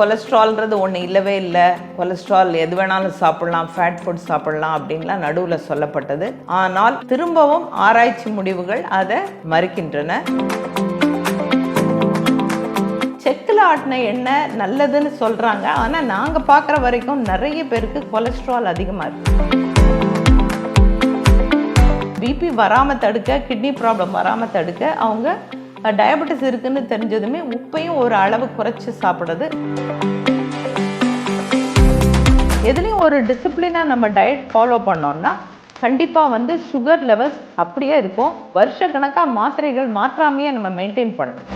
கொலஸ்ட்ரால்ன்றது ஒன்று இல்லவே இல்லை. கொலஸ்ட்ரால் எது வேணாலும் சாப்பிடலாம் ஃபேட் ஃபுட் சாப்பிடலாம் அப்படின்லாம் நடுவில் சொல்லப்பட்டது. ஆனால் திரும்பவும் ஆராய்ச்சி முடிவுகள் அதை மறுக்கின்றன. செக்கில் ஆட்டின எண்ணெய் நல்லதுன்னு சொல்கிறாங்க ஆனால் நாங்கள் பார்க்குற வரைக்கும் நிறைய பேருக்கு கொலஸ்ட்ரால் அதிகமாக இருக்கு. பிபி வராமல் தடுக்க கிட்னி ப்ராப்ளம் வராமல் தடுக்க அவங்க டயபெட்டிஸ் இருக்குன்னு தெரிஞ்சதுமே உப்பையும் ஒரு அளவு குறைச்சி சாப்பிடுறது. எதுலேயும் ஒரு டிசிப்ளினாக நம்ம டயட் ஃபாலோ பண்ணோம்னா கண்டிப்பாக வந்து சுகர் லெவல்ஸ் அப்படியே இருக்கும். வருஷ கணக்காக மாத்திரைகள் மாற்றாமையே நம்ம மெயின்டைன் பண்ணணும்.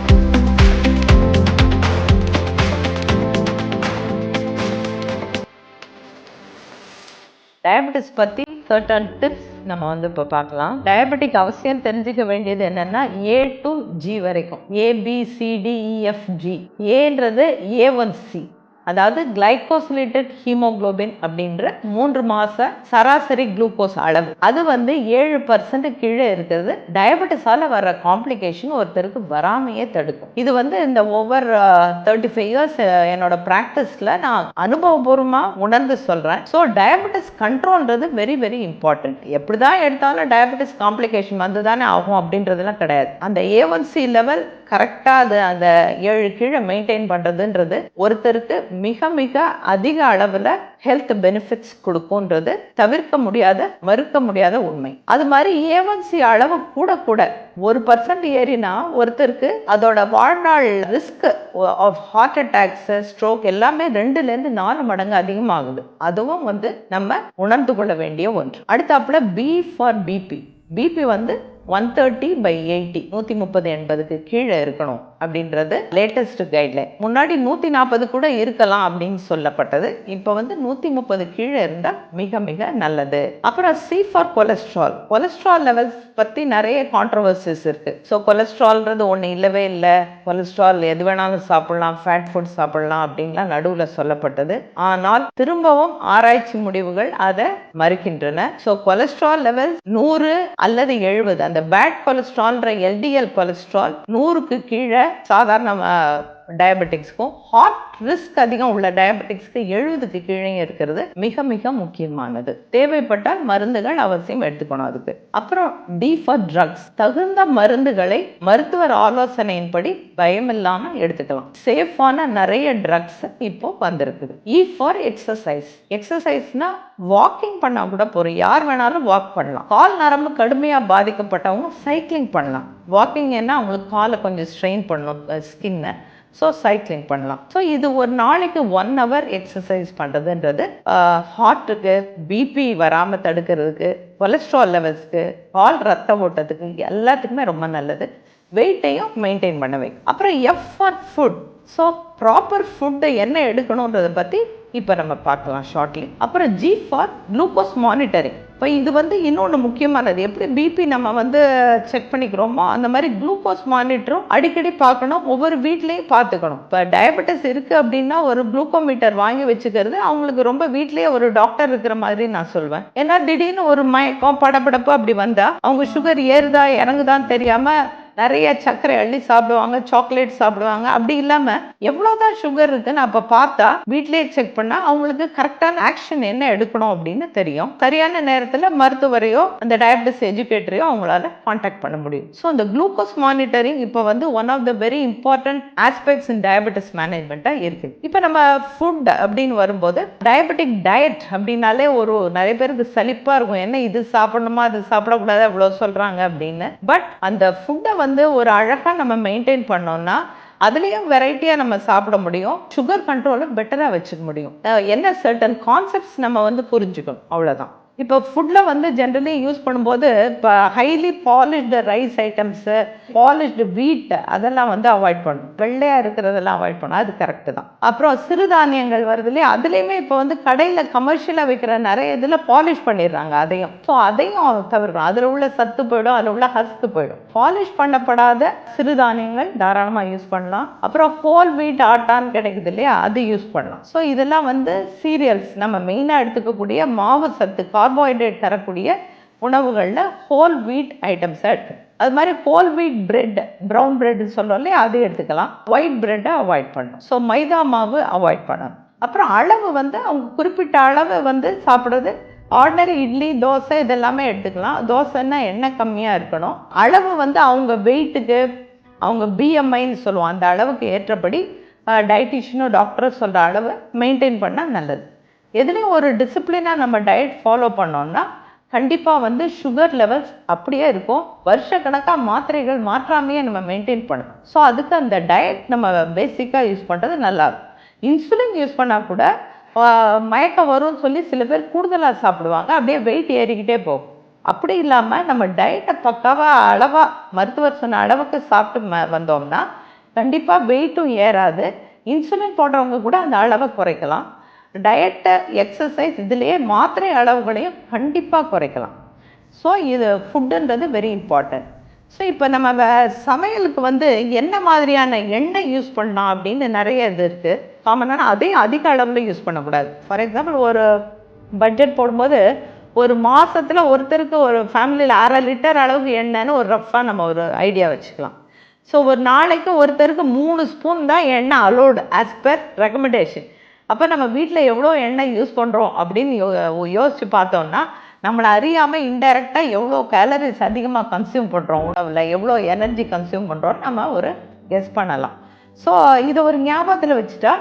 டயபெட்டிஸ் பற்றி சர்டன் டிப்ஸ் நம்ம வந்து இப்போ பார்க்கலாம். டயபெட்டிக் அவசியம் தெரிஞ்சுக்க வேண்டியது என்னென்னா ஏ டு ஜி வரைக்கும். ஏபிசிடிஇஎஃப்ஜி ஏன்றது ஏ ஒன் சி அதாவது கிளைகோசிலேட்டட் ஹீமோகுளோபின் அப்படின்ற மூன்று மாத சராசரி குளுக்கோஸ் அளவு. அது வந்து ஏழு பர்சன்ட் கீழே இருக்கிறது. டயபெட்டிஸால வர காம்ப்ளிகேஷன் ஒருத்தருக்கு வராமையே தடுக்கும். இது வந்து இந்த ஓவர் தேர்ட்டி ஃபைவ் இயர்ஸ் என்னோட ப்ராக்டிஸில் நான் அனுபவபூர்வமாக உணர்ந்து சொல்கிறேன் ஸோ டயபெட்டிஸ் கண்ட்ரோல்ன்றது வெரி வெரி இம்பார்ட்டன்ட் எப்படி தான் எடுத்தாலும் டயபெட்டிஸ் காம்ப்ளிகேஷன் வந்து தானே ஆகும் அப்படின்றதுலாம் கிடையாது. அந்த ஏ லெவல் கரெக்டாக அது அந்த ஏழு கீழே மெயின்டைன் பண்ணுறதுன்றது ஒருத்தருக்கு மிக மிக அதிக அளவில் ஹெல்த் பெனிஃபிட்ஸ் கொடுக்கும்ன்றது தவிர்க்க முடியாத மறுக்க முடியாத உண்மை. அது மாதிரி ஏவன்சி அளவு கூட கூட ஒரு பர்சன்ட் ஏறினா ஒருத்தருக்கு அதோட வாழ்நாள் risk of heart attacks stroke எல்லாமே ரெண்டுலேருந்து நாலு மடங்கு அதிகமாகுது. அதுவும் வந்து நம்ம உணர்ந்து கொள்ள வேண்டிய ஒன்று. அடுத்தாப்புல பி ஃபார் பிபி பிபி வந்து ஒன் தேர்ட்டி பை எயிட்டி நூற்றி முப்பது எண்பதுக்கு கீழே இருக்கணும். அப்படின்றது லேட்டஸ்ட் கைட்லைன் முன்னாடி நூற்றி நாற்பது கூட இருக்கலாம் அப்படின்னு சொல்லப்பட்டது. இப்போ வந்து நூற்றி முப்பது கீழே இருந்தால் மிக மிக நல்லது. அப்புறம் C for cholesterol cholesterol levels பற்றி நிறைய கான்ட்ரவர்சிஸ் இருக்குது ஸோ கொலஸ்ட்ரால்ன்றது ஒன்று இல்லவே இல்லை. கொலஸ்ட்ரால் எது வேணாலும் சாப்பிடலாம் ஃபேட் ஃபுட் சாப்பிடலாம் அப்படின்லாம் நடுவில் சொல்லப்பட்டது. ஆனால் திரும்பவும் ஆராய்ச்சி முடிவுகள் அதை மறுக்கின்றன. ஸோ கொலஸ்ட்ரால் லெவல் நூறு அல்லது எழுபது. அந்த பேட் கொலஸ்ட்ரால்ன்ற எல்டிஎல் கொலஸ்ட்ரால் நூறுக்கு கீழே சாதாரண டயபெட்டிக்ஸ்க்கும் ஹார்ட் ரிஸ்க் அதிகம் உள்ள டயபெட்டிக்ஸ்க்கு எழுபதுக்கு கீழே இருக்கிறது மிக மிக முக்கியமானது. தேவைப்பட்டால் மருந்துகள் அவசியம் எடுத்துக்கணும் அதுக்கு. அப்புறம் டி ஃபார் ட்ரக்ஸ் தகுந்த மருந்துகளை மருத்துவர் ஆலோசனையின்படி பயம் இல்லாமல் எடுத்துக்கலாம் சேஃபான நிறைய ட்ரக்ஸ் இப்போ வந்திருக்குது. இ ஃபார் எக்ஸசைஸ் எக்ஸசைஸ்னா வாக்கிங் பண்ணால் கூட போகிறோம் யார் வேணாலும் வாக் பண்ணலாம். கால் நரம்பு கடுமையாக பாதிக்கப்பட்டவங்க சைக்கிளிங் பண்ணலாம். வாக்கிங் என்ன அவங்களுக்கு காலை கொஞ்சம் ஸ்ட்ரெயின் பண்ணணும் ஸ்கின்னை ஸோ சைக்கிளிங் பண்ணலாம். ஸோ இது ஒரு நாளைக்கு ஒன் ஹவர் எக்ஸசைஸ் பண்ணுறதுன்றது ஹார்ட்டுக்கு பிபி வராமல் தடுக்கிறதுக்கு கொலஸ்ட்ரால் லெவல்ஸ்க்கு பால் ரத்த ஓட்டத்துக்கு எல்லாத்துக்குமே ரொம்ப நல்லது. வெயிட்டையும் மெயின்டைன் பண்ண வைக்கும். அப்புறம் F for food so proper ஃபுட்டை என்ன எடுக்கணுன்றதை பற்றி இப்போ நம்ம பார்க்கலாம் ஷார்ட்லி அப்புறம் ஜி ஃபார் குளுக்கோஸ் மானிட்டரிங் இப்போ இது வந்து இன்னொன்று முக்கியமானது. எப்படி பிபி நம்ம வந்து செக் பண்ணிக்கிறோமோ அந்த மாதிரி குளுக்கோஸ் மானிட்டரும் அடிக்கடி பார்க்கணும். ஒவ்வொரு வீட்லேயும் பார்த்துக்கணும். இப்போ டயபெட்டிஸ் இருக்குது அப்படின்னா ஒரு குளுக்கோமீட்டர் வாங்கி வச்சுக்கிறது அவங்களுக்கு ரொம்ப வீட்லேயே ஒரு டாக்டர் இருக்கிற மாதிரி நான் சொல்வேன். ஏன்னா திடீர்னு ஒரு மயக்கம் படபடப்பு அப்படி வந்தால் அவங்க சுகர் ஏறுதா இறங்குதான்னு தெரியாமல் நிறைய சர்க்கரை அள்ளி சாப்பிடுவாங்க சாக்லேட் சாப்பிடுவாங்க. அப்படி இல்லாமல் எவ்வளோதான் சுகர் இருக்குன்னு அப்போ பார்த்தா வீட்லேயே செக் பண்ணால் அவங்களுக்கு கரெக்டான ஆக்ஷன் என்ன எடுக்கணும் அப்படின்னு தெரியும். சரியான நேரத்தில் மருத்துவரையோ அந்த டயபிட்டிஸ் எஜுகேட்டரையோ அவங்களால காண்டாக்ட் பண்ண முடியும். ஸோ அந்த குளுக்கோஸ் மானிட்டரிங் இப்போ வந்து one of the very important aspects in diabetes மேனேஜ்மெண்ட்டாக இருக்குது இப்போ நம்ம ஃபுட் அப்படின்னு வரும்போது டயபெட்டிக் டயட் அப்படின்னாலே ஒரு நிறைய பேருக்கு சலிப்பாக இருக்கும். என்ன இது சாப்பிடணுமா? அது சாப்பிடக்கூடாது? அவ்வளோ சொல்கிறாங்க அப்படின்னு. பட் அந்த ஃபுட்டை வந்து ஒரு அழகாக நம்ம மெயின்டைன் பண்ணோம்னா அதுலேயும் வெரைட்டியாக நம்ம சாப்பிட முடியும். சுகர் கண்ட்ரோலை பெட்டராக வச்சுக்க முடியும். என்ன சர்டன் கான்செப்ட்ஸ் நம்ம வந்து புரிஞ்சுக்கணும். அவ்வளோதான் இப்போ ஃபுட்டில் வந்து ஜென்ரலி யூஸ் பண்ணும்போது இப்போ highly polished rice items polished wheat அதெல்லாம் வந்து அவாய்ட் பண்ணும். வெள்ளையாக இருக்கிறதெல்லாம் அவாய்ட் பண்ணும் அது கரெக்டு தான். அப்புறம் சிறுதானியங்கள் வருது இல்லையா? அதுலேயுமே இப்போ வந்து கடையில் கமர்ஷியலாக விற்கிற நிறைய இதில் பாலிஷ் பண்ணிடுறாங்க அதையும். ஸோ அதையும் தவிர்க்கணும். அதில் உள்ள சத்து போயிடும் அதில் உள்ள ஹஸ்து போயிடும். பாலிஷ் பண்ணப்படாத சிறுதானியங்கள் தாராளமாக யூஸ் பண்ணலாம். அப்புறம் ஹோல் வீட் ஆட்டான்னு கிடைக்குது இல்லையா? அது யூஸ் பண்ணலாம். ஸோ இதெல்லாம் வந்து சீரியல்ஸ் நம்ம மெயினாக எடுத்துக்கக்கூடிய மாவு சத்து கார்போஹைட்ரேட் தரக்கூடிய உணவுகளில் ஹோல் வீட் ஐட்டம்ஸ் எடுத்து அது மாதிரி ஹோல் வீட் பிரெட் ப்ரௌன் பிரெட்னு சொல்கிறோம் இல்லையா? அது எடுத்துக்கலாம். ஒயிட் பிரெட்டை அவாய்ட் பண்ணணும். ஸோ மைதா மாவு அவாய்ட் பண்ணணும். அப்புறம் அளவு வந்து அவங்க குறிப்பிட்ட அளவு வந்து சாப்பிட்றது ஆர்டினரி இட்லி தோசை இதெல்லாமே எடுத்துக்கலாம். தோசைன்னா எண்ணெய் கம்மியாக இருக்கணும். அளவு வந்து அவங்க வெயிட்டுக்கு அவங்க பிஎம்ஐன்னு சொல்லுவோம். அந்த அளவுக்கு ஏற்றபடி டயட்டிஷியனோ டாக்டரோ சொல்கிற அளவு மெயின்டைன் பண்ணால் நல்லது. எதுலேயும் ஒரு டிசிப்ளினாக நம்ம டயட் ஃபாலோ பண்ணோம்னா கண்டிப்பாக வந்து சுகர் லெவல்ஸ் அப்படியே இருக்கும். வருஷக்கணக்காக மாத்திரைகள் மாற்றாமையே நம்ம மெயின்டைன் பண்ணணும். ஸோ அதுக்கு அந்த டயட் நம்ம பேசிக்காக யூஸ் பண்ணுறது நல்லாயிருக்கும் இன்சுலின் யூஸ் பண்ணால் கூட மயக்கம் வரும்னு சொல்லி சில பேர் கூடுதலாக சாப்பிடுவாங்க. அப்படியே வெயிட் ஏறிக்கிட்டே போகும். அப்படி இல்லாமல் நம்ம டயட்டை பக்காவாக அளவாக மருத்துவர் சொன்ன அளவுக்கு சாப்பிட்டு ம வந்தோம்னா கண்டிப்பாக வெயிட்டும் ஏறாது. இன்சுலின் போடுறவங்க கூட அந்த அளவை குறைக்கலாம். டயட்டை எக்ஸசைஸ் இதுலேயே மாத்திரை அளவுகளையும் கண்டிப்பாக குறைக்கலாம். ஸோ இது ஃபுட்டுன்றது வெரி இம்பார்ட்டன்ட் ஸோ இப்போ நம்ம சமையலுக்கு வந்து என்ன மாதிரியான எண்ணெய் யூஸ் பண்ணலாம் அப்படின்னு நிறைய இது இருக்குது காமனான அதையும் அதிக அளவில் யூஸ் பண்ணக்கூடாது. ஃபார் எக்ஸாம்பிள் ஒரு பட்ஜெட் போடும்போது ஒரு மாதத்தில் ஒருத்தருக்கு ஒரு ஃபேமிலியில் அரை லிட்டர் அளவுக்கு எண்ணெய்னு ஒரு ரஃப்பாக நம்ம ஒரு ஐடியா வச்சுக்கலாம். ஸோ ஒரு நாளைக்கு ஒருத்தருக்கு மூணு ஸ்பூன் தான் எண்ணெய் அலோடு ஆஸ் பர் ரெக்கமெண்டேஷன் அப்போ நம்ம வீட்டில் எவ்வளோ எண்ணெய் யூஸ் பண்ணுறோம் அப்படின்னு யோ யோசித்து பார்த்தோம்னா நம்மளை அறியாமல் இன்டெரக்டாக எவ்வளோ கேலரிஸ் அதிகமாக கன்சியூம் பண்ணுறோம் உணவில் எவ்வளோ எனர்ஜி கன்சியூம் பண்ணுறோம் நம்ம ஒரு கெஸ் பண்ணலாம். ஸோ இதை ஒரு ஞாபகத்தில் வச்சுட்டா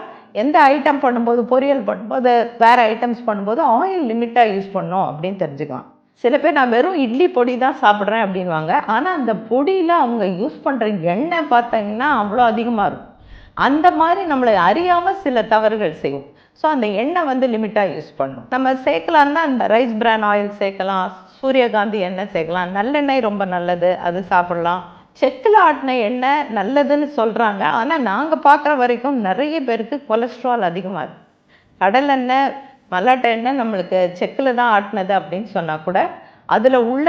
எந்த ஐட்டம் பண்ணும்போது பொரியல் பண்ணும்போது வேறு ஐட்டம்ஸ் பண்ணும்போது ஆயில் லிமிட்டாக யூஸ் பண்ணோம் அப்படின்னு தெரிஞ்சுக்கலாம். சில பேர் நான் வெறும் இட்லி பொடி தான் சாப்பிட்றேன் அப்படின்வாங்க ஆனால் அந்த பொடியில் அவங்க யூஸ் பண்ணுற எண்ணெய் பார்த்தீங்கன்னா அவ்வளோ அதிகமாக இருக்கும். அந்த மாதிரி நம்மளை அறியாமல் சில தவறுகள் செய்யும் ஸோ அந்த எண்ணெய் வந்து லிமிட்டாக யூஸ் பண்ணும். நம்ம சேர்க்கலான்னா இந்த ரைஸ் பிரான் ஆயில் சேர்க்கலாம். சூரியகாந்தி எண்ணெய் சேர்க்கலாம். நல்லெண்ணெய் ரொம்ப நல்லது. அது சாப்பிடலாம். செக்கில் ஆட்டின எண்ணெய் நல்லதுன்னு சொல்கிறாங்க ஆனால் நாங்கள் பார்க்குற வரைக்கும் நிறைய பேருக்கு கொலஸ்ட்ரால் அதிகமாக இருக்கு. கடலெண்ணெய் மல்லாட்டை எண்ணெய் நம்மளுக்கு செக்கில் தான் ஆட்டினது அப்படின்னு சொன்னால் கூட அதில் உள்ள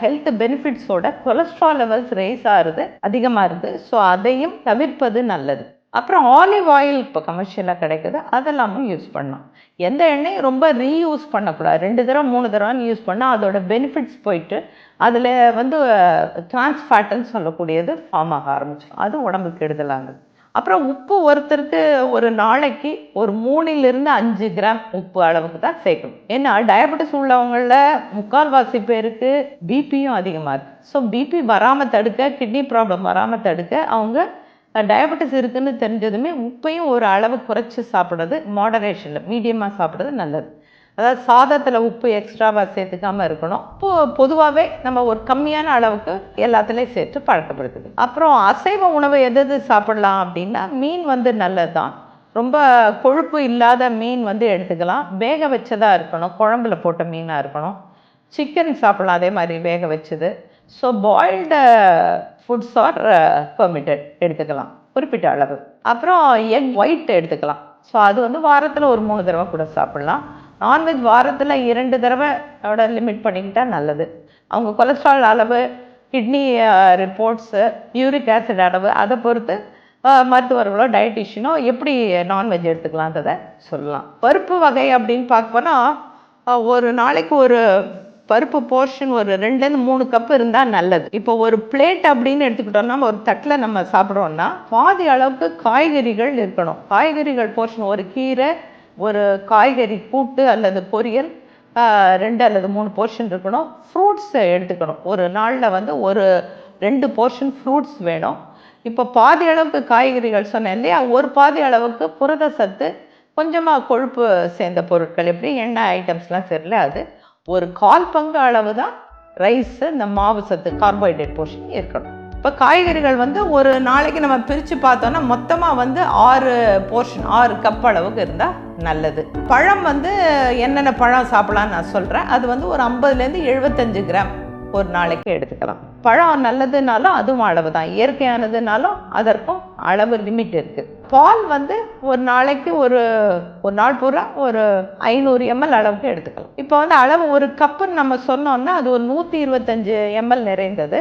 ஹெல்த் பெனிஃபிட்ஸோட கொலஸ்ட்ரால் லெவல்ஸ் ரைஸ் ஆகுது அதிகமாக இருக்குது ஸோ அதையும் தவிர்ப்பது நல்லது. அப்புறம் ஆலிவ் ஆயில் இப்போ கமர்ஷியலாக கிடைக்குது அதெல்லாமும் யூஸ் பண்ணலாம். எந்த எண்ணெயும் ரொம்ப ரீயூஸ் பண்ணக்கூடாது. ரெண்டு தடவை மூணு தடவை யூஸ் பண்ணால் அதோட பெனிஃபிட்ஸ் போயிட்டு அதில் வந்து டிரான்ஸ்ஃபேட்டுன்னு சொல்லக்கூடியது ஃபார்ம் ஆக ஆரம்பிச்சிடும். அது உடம்புக்கு கெடுதலாகுது. அப்புறம் உப்பு ஒருத்தருக்கு ஒரு நாளைக்கு ஒரு மூணிலிருந்து அஞ்சு கிராம் உப்பு அளவுக்கு தான் சேர்க்கணும். ஏன்னா டயபெட்டிஸ் உள்ளவங்களில் முக்கால்வாசி பேருக்கு பிபியும் அதிகமாக இருக்குது ஸோ பிபி வராமல் தடுக்க கிட்னி ப்ராப்ளம் வராமல் தடுக்க அவங்க டயபெட்டிஸ் இருக்குதுன்னு தெரிஞ்சதுமே உப்பையும் ஒரு அளவு குறைச்சி சாப்பிட்றது மாடரேஷனில் மீடியமாக சாப்பிட்றது நல்லது. அதாவது சாதத்தில் உப்பு எக்ஸ்ட்ராவாக சேர்த்துக்காமல் இருக்கணும். இப்போ பொதுவாகவே நம்ம ஒரு கம்மியான அளவுக்கு எல்லாத்துலேயும் சேர்த்து பழக்கப்படுத்துது. அப்புறம் அசைவ உணவு எது எது சாப்பிடலாம் அப்படின்னா மீன் வந்து நல்லது தான் ரொம்ப கொழுப்பு இல்லாத மீன் வந்து எடுத்துக்கலாம். வேக வச்சதாக இருக்கணும். குழம்புல போட்ட மீனாக இருக்கணும். சிக்கன் சாப்பிடலாம் அதே மாதிரி வேக வச்சது. So boiled foods are permitted எடுத்துக்கலாம். குறிப்பிட்ட அளவு. அப்புறம் எக் ஒயிட் எடுத்துக்கலாம். ஸோ அது வந்து வாரத்தில் ஒரு மூணு தடவை கூட சாப்பிடலாம். நான்வெஜ் வாரத்தில் இரண்டு தடவையோட லிமிட் பண்ணிக்கிட்டால் நல்லது. அவங்க கொலஸ்ட்ரால் அளவு கிட்னி ரிப்போர்ட்ஸு யூரிக் ஆசிட் அளவு அதை பொறுத்து uh, மருத்துவர்களோ டயட்டிஷியனோ எப்படி நான்வெஜ் எடுத்துக்கலான்றதை சொல்லலாம். பருப்பு வகை அப்படின்னு பார்க்க போனால் ஒரு நாளைக்கு ஒரு பருப்பு போர்ஷன் ஒரு ரெண்டுலேருந்து மூணு கப் இருந்தால் நல்லது. இப்போ ஒரு பிளேட் அப்படின்னு எடுத்துக்கிட்டோம்னா ஒரு தட்டில் நம்ம சாப்பிட்றோம்னா பாதி அளவுக்கு காய்கறிகள் இருக்கணும். காய்கறிகள் போர்ஷன் ஒரு கீரை ஒரு காய்கறி கூட்டு அல்லது பொரியல் ரெண்டு அல்லது மூணு போர்ஷன் இருக்கணும். ஃப்ரூட்ஸை எடுத்துக்கணும். ஒரு நாளில் வந்து ஒரு ரெண்டு போர்ஷன் ஃப்ரூட்ஸ் வேணும். இப்போ பாதி அளவுக்கு காய்கறிகள் சொன்னேன் இல்லையா? ஒரு பாதி அளவுக்கு புரத சத்து கொஞ்சமாக கொழுப்பு சேர்ந்த பொருட்கள் எப்படி எண்ணெய் ஐட்டம்ஸ்லாம் சரியில்லை அது ஒரு கால் பங்கு அளவு தான் ரைஸு இந்த மாவு சத்து கார்போஹைட்ரேட் போர்ஷன் இருக்கணும். இப்போ காய்கறிகள் வந்து ஒரு நாளைக்கு நம்ம பிரித்து பார்த்தோன்னா மொத்தமாக வந்து ஆறு போர்ஷன் ஆறு கப் அளவுக்கு இருந்தால் நல்லது. பழம் வந்து என்னென்ன பழம் சாப்பிடலான்னு நான் சொல்கிறேன் அது வந்து ஒரு ஐம்பதுலேருந்து எழுபத்தஞ்சு கிராம். ஒரு நாளைக்கு எடுத்துக்கலாம். பழம் நல்லதுனாலும் அதுவும் அளவு தான் இயற்கையானதுனாலும் அதற்கும் அளவு லிமிட் இருக்குது பால் வந்து ஒரு நாளைக்கு ஒரு ஒரு நாள் பூரா ஒரு ஐநூறு எம்எல் அளவுக்கு எடுத்துக்கலாம். இப்போ வந்து அளவு ஒரு கப்புன்னு நம்ம சொன்னோம்னா அது ஒரு நூற்றி இருபத்தஞ்சு எம்எல் நிறைந்தது.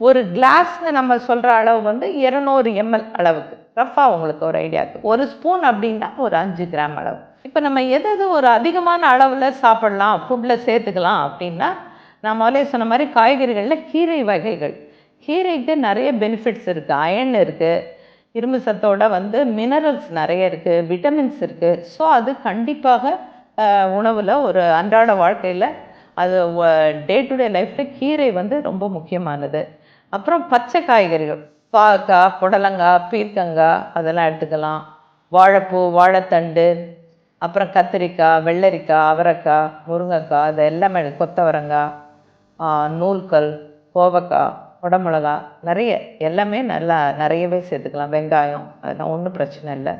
ஒரு கிளாஸ்னு நம்ம சொல்கிற அளவு வந்து இரநூறு எம்எல் அளவுக்கு. ரஃபாக உங்களுக்கு ஒரு ஐடியா இருக்குது ஒரு ஸ்பூன் அப்படின்னா ஒரு அஞ்சு கிராம் அளவு. இப்போ நம்ம எது எது ஒரு அதிகமான அளவில் சாப்பிட்லாம் ஃபுட்டில் சேர்த்துக்கலாம் அப்படின்னா நான் முதலே சொன்ன மாதிரி காய்கறிகளில் கீரை வகைகள். கீரைக்கு நிறைய பெனிஃபிட்ஸ் இருக்குது அயன் இருக்குது இரும்பு சத்தோட வந்து மினரல்ஸ் நிறைய இருக்குது விட்டமின்ஸ் இருக்குது ஸோ அது கண்டிப்பாக உணவில் ஒரு அன்றாட வாழ்க்கையில் அது டே டு டே லைஃப்பில் கீரை வந்து ரொம்ப முக்கியமானது. அப்புறம் பச்சை காய்கறிகள். பாக்காய் புடலங்காய் பீர்க்கங்காய் அதெல்லாம் எடுத்துக்கலாம். வாழைப்பூ வாழைத்தண்டு அப்புறம் கத்திரிக்காய் வெள்ளரிக்காய் அவரைக்காய் முருங்கைக்காய் அது எல்லாமே கொத்தவரங்காய். நூல்கள் கோவக்காய் குடமிளகா நிறைய எல்லாமே நல்லா நிறையவே சேர்த்துக்கலாம். வெங்காயம் அதெல்லாம் ஒன்றும் பிரச்சனை இல்லை.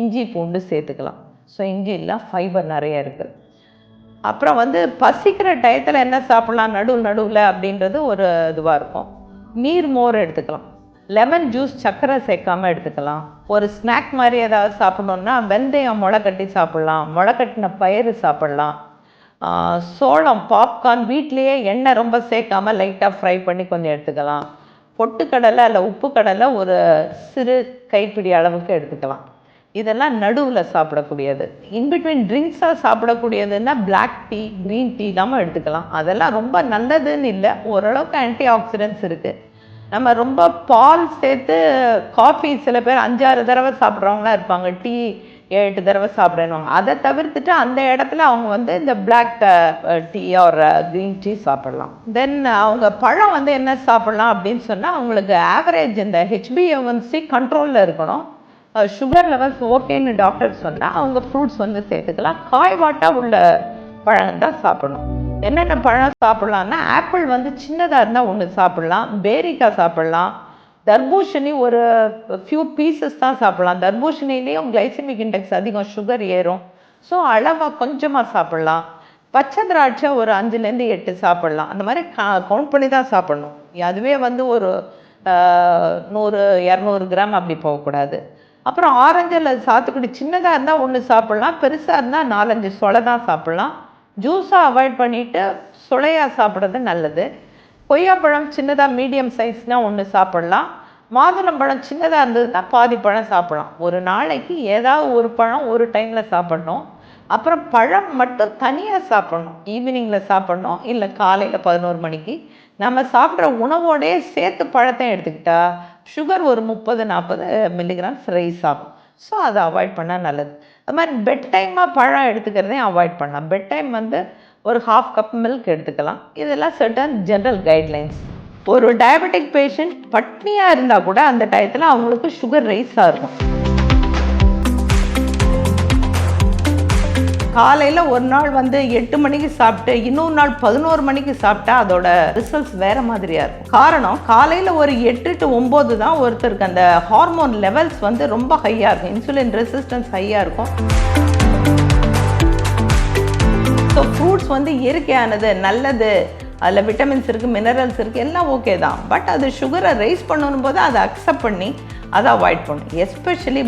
இஞ்சி பூண்டு சேர்த்துக்கலாம். ஸோ இஞ்சிலாம் ஃபைபர் நிறைய இருக்குது அப்புறம் வந்து பசிக்கிற டயத்தில் என்ன சாப்பிட்லாம்? நடுவில் நடுவில் அப்படின்றது ஒரு இதுவாக இருக்கும். நீர் மோர் எடுத்துக்கலாம். லெமன் ஜூஸ் சர்க்கரை சேர்க்காமல் எடுத்துக்கலாம். ஒரு ஸ்நாக் மாதிரி ஏதாவது சாப்பிடணுன்னா வெந்தயம் முளை கட்டி சாப்பிட்லாம். முளை கட்டின பயிறு சாப்பிட்லாம். சோளம் பாப்கார்ன் வீட்லேயே எண்ணெய் ரொம்ப சேர்க்காம லைட்டாக ஃப்ரை பண்ணி கொஞ்சம் எடுத்துக்கலாம். பொட்டுக்கடலை அல்ல உப்பு கடலை ஒரு சிறு கைப்பிடி அளவுக்கு எடுத்துக்கலாம். இதெல்லாம் நடுவில் சாப்பிடக்கூடியது. இன்பிட்வீன் ட்ரிங்க்ஸாக சாப்பிடக்கூடியதுன்னா பிளாக் டீ க்ரீன் டீ இல்லாமல் எடுத்துக்கலாம். அதெல்லாம் ரொம்ப நல்லதுன்னு இல்லை ஓரளவுக்கு ஆன்டி ஆக்சிடென்ட்ஸ் இருக்குது நம்ம ரொம்ப பால் சேர்த்து காஃபி சில பேர் அஞ்சாறு தடவை சாப்பிட்றவங்களாம் இருப்பாங்க. டீ எட்டு தடவை சாப்பிடணும். அதை தவிர்த்துட்டு அந்த இடத்துல அவங்க வந்து இந்த black tea or green tea சாப்பிடலாம். தென் அவங்க பழம் வந்து என்ன சாப்பிடலாம் அப்படின்னு சொன்னால் அவங்களுக்கு ஆவரேஜ் இந்த ஹெச்பிஎன்சி கண்ட்ரோலில் இருக்கணும். சுகர் லெவல்ஸ் ஓகேன்னு டாக்டர் சொன்னால் அவங்க ஃப்ரூட்ஸ் வந்து சேர்த்துக்கலாம். காய்வாட்டாக உள்ள பழம் தான் சாப்பிடணும். என்னென்ன பழம் சாப்பிட்லான்னா ஆப்பிள் வந்து சின்னதாக இருந்தால் ஒன்று சாப்பிட்லாம். பேரிக்காய் சாப்பிட்லாம். தர்பூசணி ஒரு ஃபியூ பீசஸ் தான் சாப்பிட்லாம். தர்பூசணிலேயும் கிளைசிமிக் இண்டெக்ஸ் அதிகம் சுகர் ஏறும். ஸோ அளவாக கொஞ்சமாக சாப்பிட்லாம். பச்சை திராட்சை ஒரு அஞ்சுலேருந்து எட்டு சாப்பிட்லாம். அந்த மாதிரி கவுண்ட் பண்ணி தான் சாப்பிட்ணும். அதுவே வந்து ஒரு நூறு இரநூறு கிராம் அப்படி போகக்கூடாது. அப்புறம் ஆரஞ்சில் சாத்துக்குடி சின்னதாக இருந்தால் ஒன்று சாப்பிட்லாம். பெருசாக இருந்தால் நாலஞ்சு சொலை தான் சாப்பிட்லாம். ஜூஸாக அவாய்ட் பண்ணிவிட்டு சுளையாக சாப்பிட்றது நல்லது. கொய்யாப்பழம் சின்னதாக மீடியம் சைஸ்னால் ஒன்று சாப்பிட்லாம். மாதுளம்பழம் சின்னதாக இருந்ததுன்னா பாதி பழம் சாப்பிடலாம். ஒரு நாளைக்கு ஏதாவது ஒரு பழம் ஒரு டைமில் சாப்பிட்ணும். அப்புறம் பழம் மட்டும் தனியாக சாப்பிடணும். ஈவினிங்கில் சாப்பிட்ணும். இல்லை காலையில் பதினோரு மணிக்கு. நம்ம சாப்பிட்ற உணவோடயே சேர்த்து பழத்தையும் எடுத்துக்கிட்டால் சுகர் ஒரு முப்பது நாற்பது மில்லிகிராம்ஸ் ரைஸ் ஆகும். ஸோ அதை அவாய்ட் பண்ணால் நல்லது. அது மாதிரி பெட் டைமாக பழம் எடுத்துக்கிறதையும் அவாய்ட் பண்ணலாம். பெட் டைம் வந்து ஒரு ஹாஃப் கப் மில்க் எடுத்துக்கலாம். இதெல்லாம் சர்டன் ஜென்ரல் கைட்லைன்ஸ் ஒரு டயபெட்டிக் பேஷண்ட் பட்னியாக இருந்தால் கூட அந்த டயத்தில் அவங்களுக்கு சுகர் ரைஸாக இருக்கும். காலையில் ஒரு நாள் வந்து எட்டு மணிக்கு சாப்பிட்டு இன்னொரு நாள் பதினோரு மணிக்கு சாப்பிட்டா அதோட ரிசல்ட்ஸ் வேற மாதிரியா இருக்கும். காரணம் காலையில் ஒரு எட்டு டு ஒம்பது தான் ஒருத்தருக்கு அந்த ஹார்மோன் லெவல்ஸ் வந்து ரொம்ப ஹையாக இருக்கும். இன்சுலின் ரெசிஸ்டன்ஸ் ஹையாக இருக்கும். ஃப்ரூட்ஸ் வந்து இயற்கையானது நல்லது. அதில் விட்டமின்ஸ் இருக்குது மினரல்ஸ் இருக்குது எல்லாம் ஓகே தான். பட் அது சுகரை ரைஸ் பண்ணணும் போது அதை அக்செப்ட் பண்ணி அதை அவாய்ட் பண்ணும் especially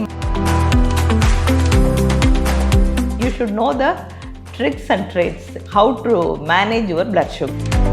you should know the tricks and trades how to manage your blood sugar